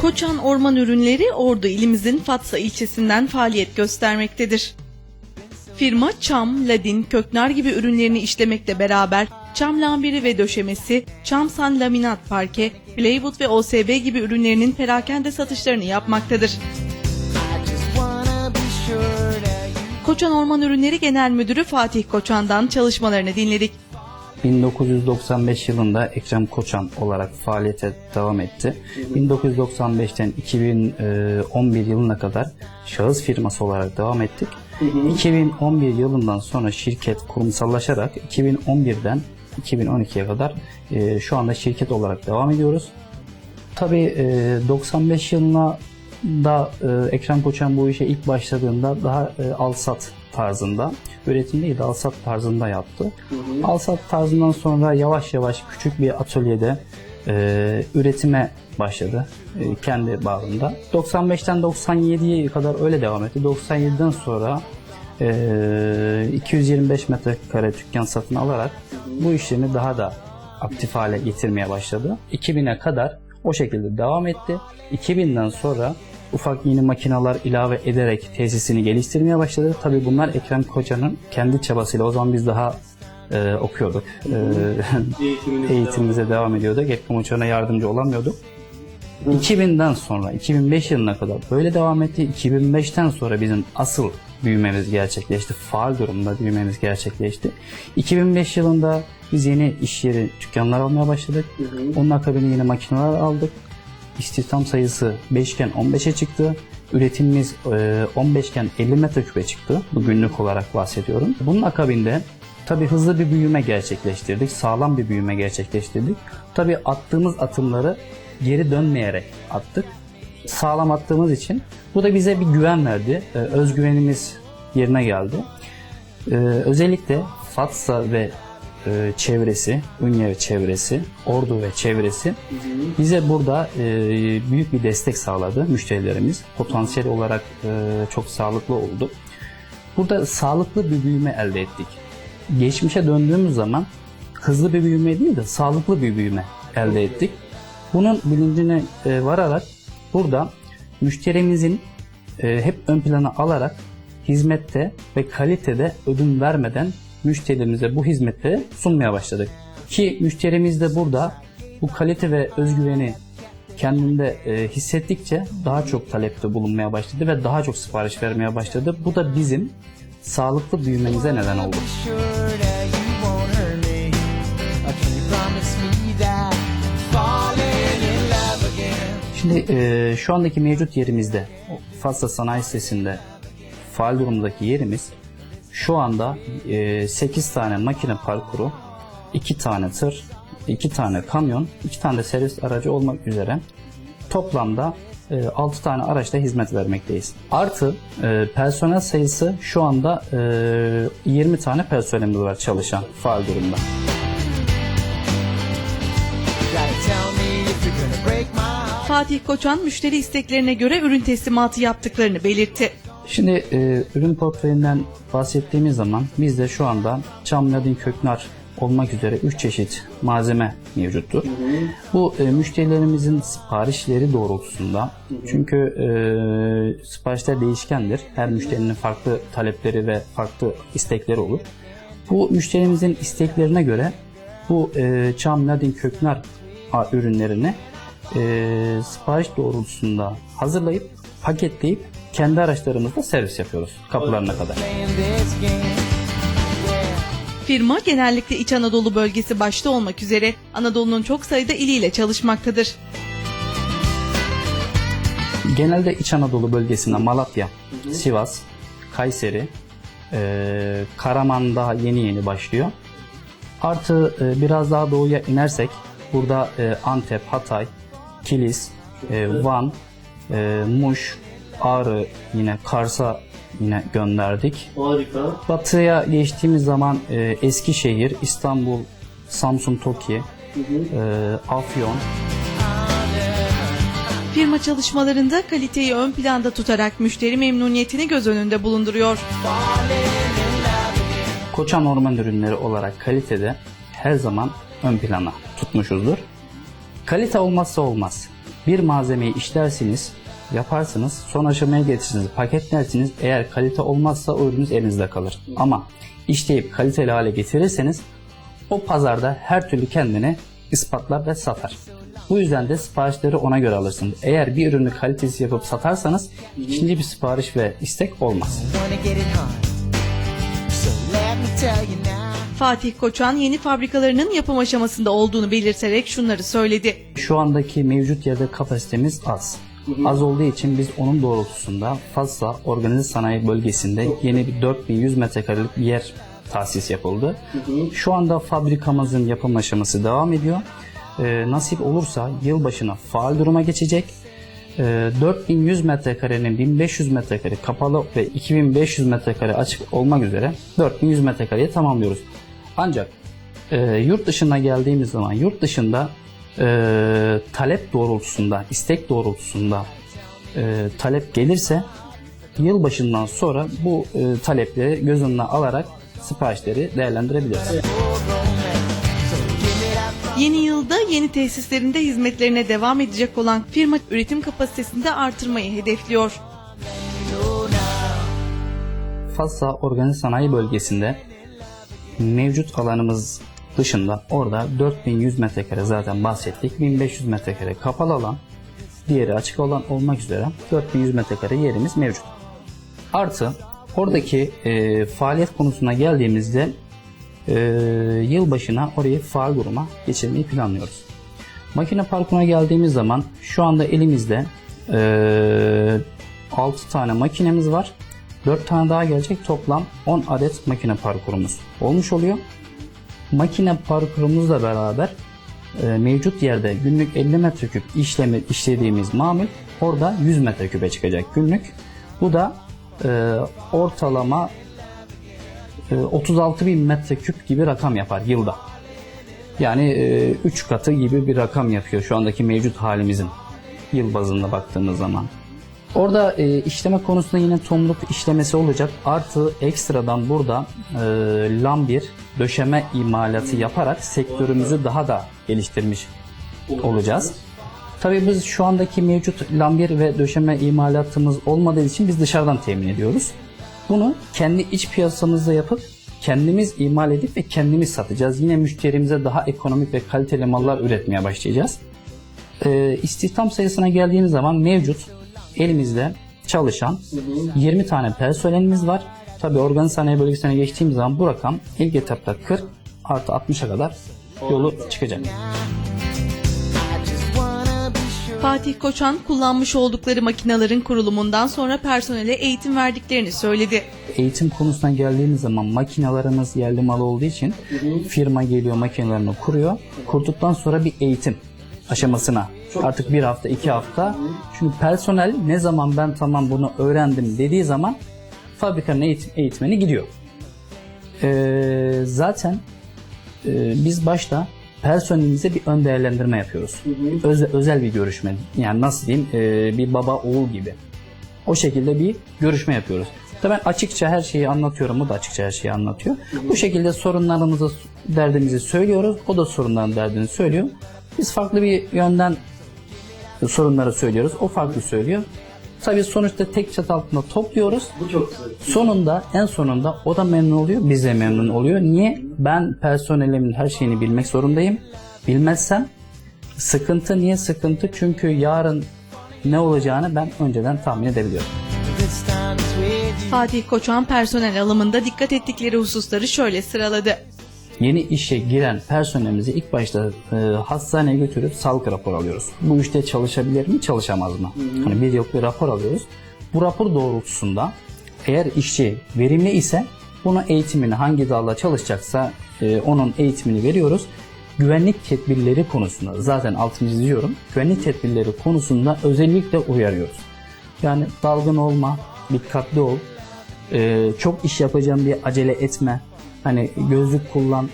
Koçan Orman Ürünleri Ordu ilimizin Fatsa ilçesinden faaliyet göstermektedir. Firma çam, ladin, köknar gibi ürünlerini işlemekle beraber çam lambiri ve döşemesi, çamsan laminat parke, plywood ve OSB gibi ürünlerinin perakende satışlarını yapmaktadır. Koçan Orman Ürünleri Genel Müdürü Fatih Koçan'dan çalışmalarını dinledik. 1995 yılında Ekrem Koçan olarak faaliyete devam etti. 1995'ten 2011 yılına kadar şahıs firması olarak devam ettik. 2011 yılından sonra şirket kurumsallaşarak 2011'den 2012'ye kadar e, şu anda şirket olarak devam ediyoruz. Tabii e, 95 yılına da e, Ekrem Koçan bu işe ilk başladığında daha e, al-sat tarzında, üretim değil de al-sat tarzında yaptı. Al-sat tarzından sonra yavaş yavaş küçük bir atölyede e, üretime başladı e, kendi bağında. 95'ten 97'ye kadar öyle devam etti. 97'den sonra e, 225 metrekare dükkan satın alarak bu işlemi daha da aktif hale getirmeye başladı. 2000'e kadar o şekilde devam etti. 2000'den sonra ufak yeni makineler ilave ederek tesisini geliştirmeye başladı. Tabii bunlar Ekrem Koçan'ın kendi çabasıyla o zaman biz daha e, okuyorduk. E, eğitimimize devam ediyorduk. Ekrem Koçan'a yardımcı olamıyorduk. 2000'den sonra 2005 yılına kadar böyle devam etti. 2005'ten sonra bizim asıl büyümemiz gerçekleşti. Faal durumda büyümemiz gerçekleşti. 2005 yılında biz yeni iş yeri dükkanlar almaya başladık. Onun akabinde yeni makineler aldık. İstihdam sayısı 5 iken 15'e çıktı. Üretimimiz e, 15 iken 50 metreküpe çıktı. Bu günlük olarak bahsediyorum. Bunun akabinde tabii hızlı bir büyüme gerçekleştirdik. Sağlam bir büyüme gerçekleştirdik. Tabii attığımız atımları geri dönmeyerek attık. Sağlam attığımız için bu da bize bir güven verdi. E, özgüvenimiz yerine geldi. E, özellikle Fatsa ve e, çevresi, Ünye ve çevresi, Ordu ve çevresi bize burada e, büyük bir destek sağladı müşterilerimiz. Potansiyel olarak e, çok sağlıklı oldu. Burada sağlıklı bir büyüme elde ettik. Geçmişe döndüğümüz zaman hızlı bir büyüme değil de sağlıklı bir büyüme elde ettik. Bunun bilincine vararak burada müşterimizin hep ön plana alarak hizmette ve kalitede ödün vermeden müşterimize bu hizmetleri sunmaya başladık. Ki müşterimiz de burada bu kalite ve özgüveni kendinde e, hissettikçe daha çok talepte bulunmaya başladı ve daha çok sipariş vermeye başladı. Bu da bizim sağlıklı büyümemize neden oldu. Şimdi e, şu andaki mevcut yerimizde o Fatsa Sanayi Sitesi'nde faal durumdaki yerimiz şu anda e, 8 tane makine parkuru, 2 tane tır, 2 tane kamyon, 2 tane de servis aracı olmak üzere toplamda e, 6 tane araçla hizmet vermekteyiz. Artı e, personel sayısı şu anda e, 20 tane personelimiz var çalışan faal durumda. Fatih Koçan müşteri isteklerine göre ürün teslimatı yaptıklarını belirtti. Şimdi e, ürün portföyünden bahsettiğimiz zaman bizde şu anda çam, ladin, köknar olmak üzere 3 çeşit malzeme mevcuttur. Bu e, müşterilerimizin siparişleri doğrultusunda çünkü e, siparişler değişkendir. Her müşterinin farklı talepleri ve farklı istekleri olur. Bu müşterimizin isteklerine göre bu e, çam, ladin, köknar ürünlerini e, sipariş doğrultusunda hazırlayıp paketleyip kendi araçlarımızla servis yapıyoruz kapılarına kadar. Firma genellikle İç Anadolu bölgesi başta olmak üzere Anadolu'nun çok sayıda iliyle çalışmaktadır. Genelde İç Anadolu bölgesinde Malatya, Sivas, Kayseri, e, Karaman daha yeni yeni başlıyor. Artı e, biraz daha doğuya inersek burada e, Antep, Hatay, Kilis, e, Van, e, Muş, Ağrı yine Kars'a yine gönderdik. Harika. Batıya geçtiğimiz zaman e, Eskişehir, İstanbul, Samsun, Toki, e, Afyon, Firma çalışmalarında kaliteyi ön planda tutarak müşteri memnuniyetini göz önünde bulunduruyor. Koçan Orman Ürünleri olarak kalitede her zaman ön plana tutmuşuzdur. Kalite olmazsa olmaz. Bir malzemeyi işlersiniz, yaparsınız, son aşamaya getirirsiniz, paketlersiniz. Eğer kalite olmazsa o ürününüz elinizde kalır. Ama işleyip kaliteli hale getirirseniz o pazarda her türlü kendini ispatlar ve satar. Bu yüzden de siparişleri ona göre alırsınız. Eğer bir ürünü kalitesi yapıp satarsanız ikinci bir sipariş ve istek olmaz. Fatih Koçan yeni fabrikalarının yapım aşamasında olduğunu belirterek şunları söyledi. Şu andaki mevcut yerde kapasitemiz az. Az olduğu için biz onun doğrultusunda Fasla Organize Sanayi Bölgesi'nde yeni bir 4100 metrekarelik bir yer tahsis yapıldı. Şu anda fabrikamızın yapım aşaması devam ediyor. Ee, nasip olursa yılbaşına faal duruma geçecek. Ee, 4100 metrekarenin 1500 metrekare kapalı ve 2500 metrekare açık olmak üzere 4100 metrekareyi tamamlıyoruz. Ancak e, yurt dışına geldiğimiz zaman yurt dışında e, talep doğrultusunda, istek doğrultusunda e, talep gelirse yılbaşından sonra bu e, talepleri göz önüne alarak siparişleri değerlendirebiliriz. Yeni yılda yeni tesislerinde hizmetlerine devam edecek olan firma üretim kapasitesini de artırmayı hedefliyor. Fasla Organize Sanayi Bölgesi'nde mevcut alanımız dışında orada 4100 metrekare zaten bahsettik. 1500 metrekare kapalı alan, diğeri açık alan olmak üzere 4100 metrekare yerimiz mevcut. Artı oradaki e, faaliyet konusuna geldiğimizde e, yılbaşına orayı faal duruma geçirmeyi planlıyoruz. Makine parkına geldiğimiz zaman şu anda elimizde e, 6 tane makinemiz var. 4 tane daha gelecek toplam 10 adet makine parkurumuz olmuş oluyor. Makine parkurumuzla beraber e, mevcut yerde günlük 50 metreküp işlemi işlediğimiz mamul orada 100 metreküpe çıkacak günlük. Bu da e, ortalama e, 36 bin metreküp gibi rakam yapar yılda. Yani 3 katı gibi bir rakam yapıyor şu andaki mevcut halimizin yıl bazında baktığımız zaman. Orada e, işleme konusunda yine tomruk işlemesi olacak. Artı ekstradan burada e, lambir döşeme imalatı yaparak sektörümüzü daha da geliştirmiş olacağız. Tabii biz şu andaki mevcut lambir ve döşeme imalatımız olmadığı için biz dışarıdan temin ediyoruz. Bunu kendi iç piyasamızda yapıp kendimiz imal edip ve kendimiz satacağız. Yine müşterimize daha ekonomik ve kaliteli mallar üretmeye başlayacağız. Ee, istihdam sayısına geldiğimiz zaman mevcut elimizde çalışan 20 tane personelimiz var. Tabii organ sanayi bölgesine geçtiğimiz zaman bu rakam ilk etapta 40 artı 60'a kadar yolu çıkacak. Fatih Koçan kullanmış oldukları makinelerin kurulumundan sonra personele eğitim verdiklerini söyledi. Eğitim konusuna geldiğimiz zaman makinalarımız yerli mal olduğu için firma geliyor makinelerini kuruyor. Kurduktan sonra bir eğitim aşamasına artık bir hafta iki hafta çünkü personel ne zaman ben tamam bunu öğrendim dediği zaman fabrikanın eğitim, eğitmeni gidiyor. Ee, zaten e, biz başta personelimize bir ön değerlendirme yapıyoruz. Özel, özel bir görüşme. Yani nasıl diyeyim e, bir baba oğul gibi. O şekilde bir görüşme yapıyoruz. Tabii ben açıkça her şeyi anlatıyorum. O da açıkça her şeyi anlatıyor. Bu şekilde sorunlarımızı, derdimizi söylüyoruz. O da sorunların derdini söylüyor. Biz farklı bir yönden sorunları söylüyoruz. O farklı söylüyor. Tabii sonuçta tek çatı altında topluyoruz. Sonunda en sonunda o da memnun oluyor, biz de memnun oluyor. Niye? Ben personelimin her şeyini bilmek zorundayım. Bilmezsem sıkıntı niye sıkıntı? Çünkü yarın ne olacağını ben önceden tahmin edebiliyorum. Fatih Koçan personel alımında dikkat ettikleri hususları şöyle sıraladı. Yeni işe giren personelimizi ilk başta e, hastaneye götürüp sağlık raporu alıyoruz. Bu işte çalışabilir mi, çalışamaz mı? Hani bir yıllık bir rapor alıyoruz. Bu rapor doğrultusunda eğer işçi verimli ise buna eğitimini hangi dalda çalışacaksa e, onun eğitimini veriyoruz. Güvenlik tedbirleri konusunda zaten altını çiziyorum. Güvenlik tedbirleri konusunda özellikle uyarıyoruz. Yani dalgın olma, dikkatli ol, ee, çok iş yapacağım diye acele etme. Hani gözlük kullan,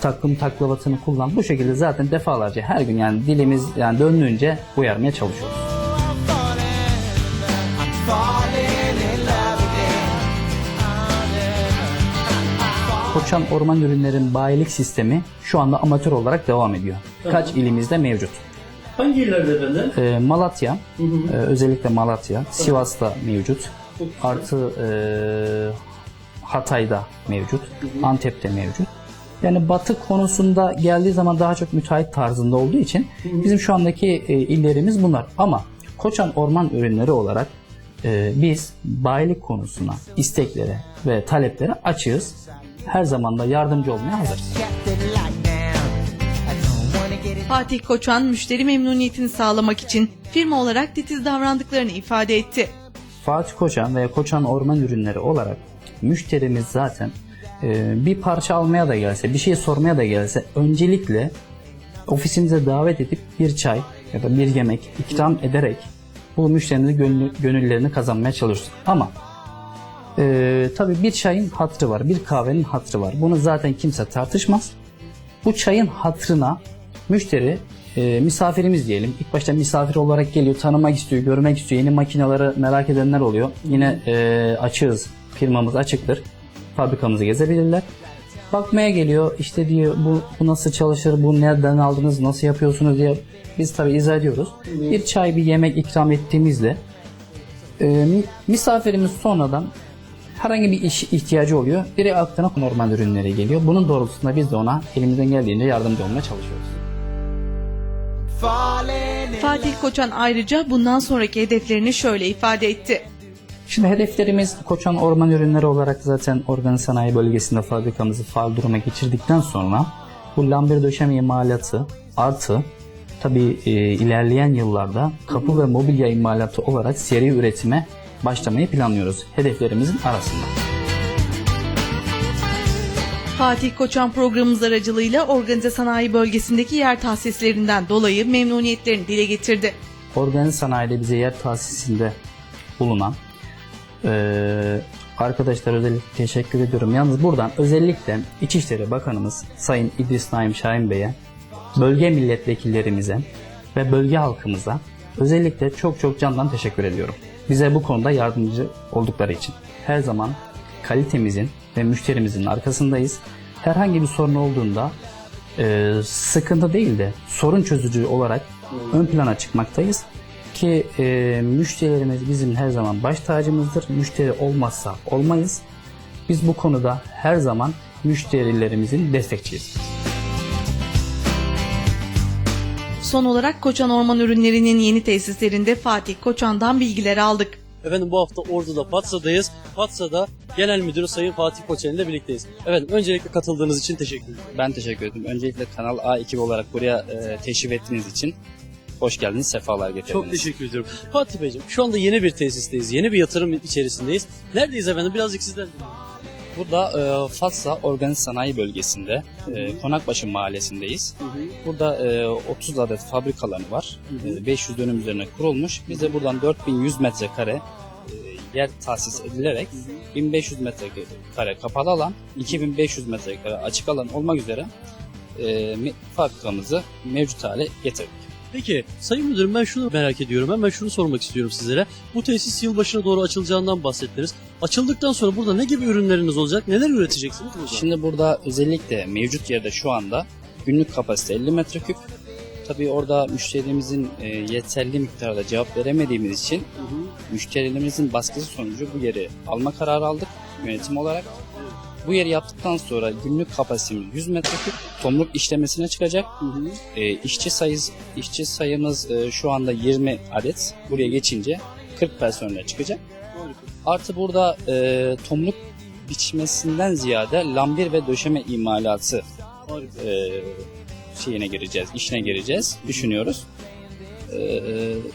takım taklavatını kullan. Bu şekilde zaten defalarca her gün yani dilimiz yani döndüğünce uyarmaya çalışıyoruz. Koçan Orman Ürünlerin bayilik sistemi şu anda amatör olarak devam ediyor. Kaç ilimizde mevcut. Hangi illerde efendim? Ee, Malatya, Hı hı. e, özellikle Malatya, Sivas'ta mevcut. Artı e, Hatay'da mevcut, Antep'te mevcut. Yani batı konusunda geldiği zaman daha çok müteahhit tarzında olduğu için bizim şu andaki e, illerimiz bunlar. Ama Koçan Orman Ürünleri olarak e, biz bayilik konusuna, isteklere ve taleplere açığız. Her zaman da yardımcı olmaya hazırız. Fatih Koçan müşteri memnuniyetini sağlamak için firma olarak titiz davrandıklarını ifade etti. Fatih Koçan veya Koçan Orman Ürünleri olarak müşterimiz zaten e, bir parça almaya da gelse, bir şey sormaya da gelse öncelikle ofisimize davet edip bir çay ya da bir yemek ikram ederek bu müşterinin gönlü- gönüllerini kazanmaya çalıştık. Ama e, tabii bir çayın hatrı var, bir kahvenin hatrı var. Bunu zaten kimse tartışmaz. Bu çayın hatrına müşteri e, misafirimiz diyelim. İlk başta misafir olarak geliyor, tanımak istiyor, görmek istiyor. Yeni makineleri merak edenler oluyor. Yine e, açığız, firmamız açıktır. Fabrikamızı gezebilirler. Bakmaya geliyor, işte diyor bu, bu nasıl çalışır, bu nereden aldınız, nasıl yapıyorsunuz diye biz tabi izah ediyoruz. Bir çay, bir yemek ikram ettiğimizde e, mi- misafirimiz sonradan herhangi bir iş ihtiyacı oluyor. Direkt aklına normal ürünleri geliyor. Bunun doğrultusunda biz de ona elimizden geldiğince yardımcı olmaya çalışıyoruz. Fatih Koçan ayrıca bundan sonraki hedeflerini şöyle ifade etti. Şimdi hedeflerimiz Koçan Orman Ürünleri olarak zaten organ sanayi bölgesinde fabrikamızı faal duruma geçirdikten sonra bu lambir döşeme imalatı artı tabi ilerleyen yıllarda kapı ve mobilya imalatı olarak seri üretime başlamayı planlıyoruz. Hedeflerimizin arasında. Fatih Koçan programımız aracılığıyla organize sanayi bölgesindeki yer tahsislerinden dolayı memnuniyetlerini dile getirdi. Organik sanayide bize yer tahsisinde bulunan eee arkadaşlar özellikle teşekkür ediyorum. Yalnız buradan özellikle İçişleri Bakanımız Sayın İdris Naim Şahin Bey'e, bölge milletvekillerimize ve bölge halkımıza özellikle çok çok candan teşekkür ediyorum. Bize bu konuda yardımcı oldukları için. Her zaman kalitemizin ve müşterimizin arkasındayız. Herhangi bir sorun olduğunda e, sıkıntı değil de sorun çözücü olarak ön plana çıkmaktayız. Ki e, müşterilerimiz bizim her zaman baş tacımızdır. Müşteri olmazsa olmayız. Biz bu konuda her zaman müşterilerimizin destekçiyiz. Son olarak Koçan Orman Ürünleri'nin yeni tesislerinde Fatih Koçan'dan bilgiler aldık. Efendim bu hafta Ordu'da Patsa'dayız. Patsa'da Genel Müdürü Sayın Fatih Koçen ile birlikteyiz. Efendim öncelikle katıldığınız için teşekkür ederim. Ben teşekkür ederim. Öncelikle Kanal A ekibi olarak buraya e, teşrif ettiğiniz için hoş geldiniz, sefalar getirdiniz. Çok teşekkür ediyorum. Fatih Beyciğim şu anda yeni bir tesisteyiz. Yeni bir yatırım içerisindeyiz. Neredeyiz efendim? Birazcık sizden. Burada e, Fatsa Organik Sanayi Bölgesi'nde, e, Konakbaşı Mahallesi'ndeyiz. Burada e, 30 adet fabrika alanı var. E, 500 dönüm üzerine kurulmuş. Biz de buradan 4100 metrekare e, yer tahsis edilerek 1500 metrekare kapalı alan, 2500 metrekare açık alan olmak üzere e, fabrikamızı mevcut hale getirdik. Peki Sayın Müdürüm ben şunu merak ediyorum. Hemen şunu sormak istiyorum sizlere. Bu tesis yılbaşına doğru açılacağından bahsettiniz. Açıldıktan sonra burada ne gibi ürünleriniz olacak? Neler üreteceksiniz burada? Şimdi burada özellikle mevcut yerde şu anda günlük kapasite 50 metreküp. Tabii orada müşterimizin e, yeterli miktarda cevap veremediğimiz için müşterilerimizin baskısı sonucu bu yeri alma kararı aldık yönetim olarak. Bu yeri yaptıktan sonra günlük kapasitemiz 100 metreküp tomruk işlemesine çıkacak. E, işçi sayısı işçi sayımız e, şu anda 20 adet. Buraya geçince 40 personel çıkacak. Artı burada e, tomruk biçmesinden ziyade lambir ve döşeme imalatı e, şeyine gireceğiz, işine gireceğiz düşünüyoruz. E,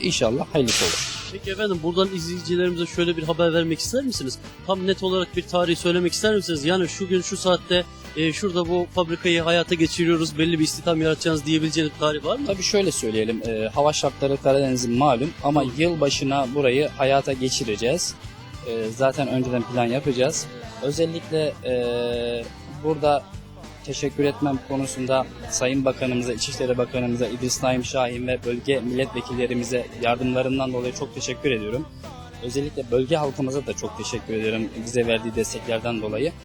inşallah hayırlısı olur. Peki efendim buradan izleyicilerimize şöyle bir haber vermek ister misiniz? Tam net olarak bir tarihi söylemek ister misiniz? Yani şu gün şu saatte e, şurada bu fabrikayı hayata geçiriyoruz belli bir istihdam yaratacağız diyebileceğiniz bir tarih var mı? Tabii şöyle söyleyelim, e, hava şartları Karadeniz'in malum ama yıl başına burayı hayata geçireceğiz. E, zaten önceden plan yapacağız. Özellikle e, burada teşekkür etmem konusunda Sayın Bakanımıza, İçişleri Bakanımıza, İdris Naim Şahin ve bölge milletvekillerimize yardımlarından dolayı çok teşekkür ediyorum. Özellikle bölge halkımıza da çok teşekkür ederim bize verdiği desteklerden dolayı.